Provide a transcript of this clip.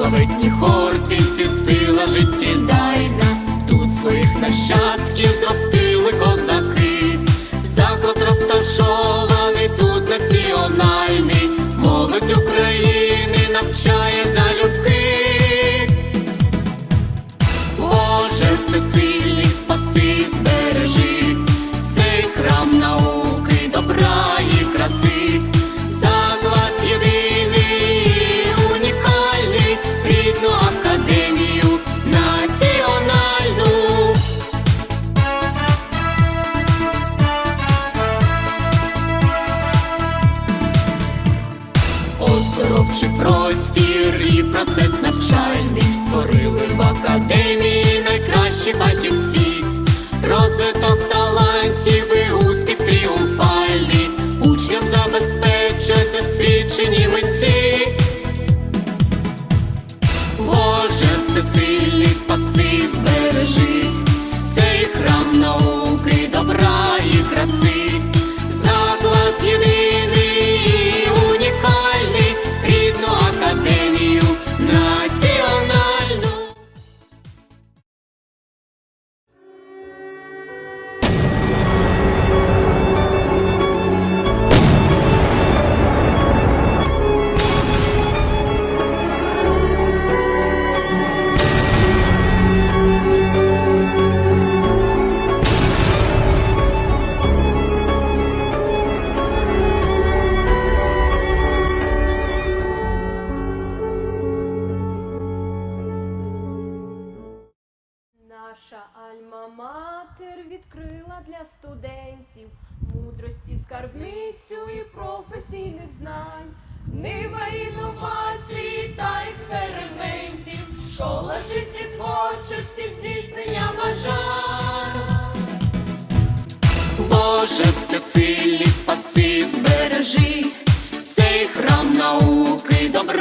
славетні хортиці, сила житті дайна, тут своїх нащадків зростили простір процес навчальний створили в академії найкращі фахівці, розвиток талантів і успіх тріумфальний, учням забезпечити свідчені митці. Боже, всесильний, спаси, збережи альма-матер відкрила для студентів мудрості скарбницю і професійних знань, нива інновацій та експериментів, школа життєтворчості, здійснення бажань. Боже, всесильний, спаси, збережи. Цей храм науки, добра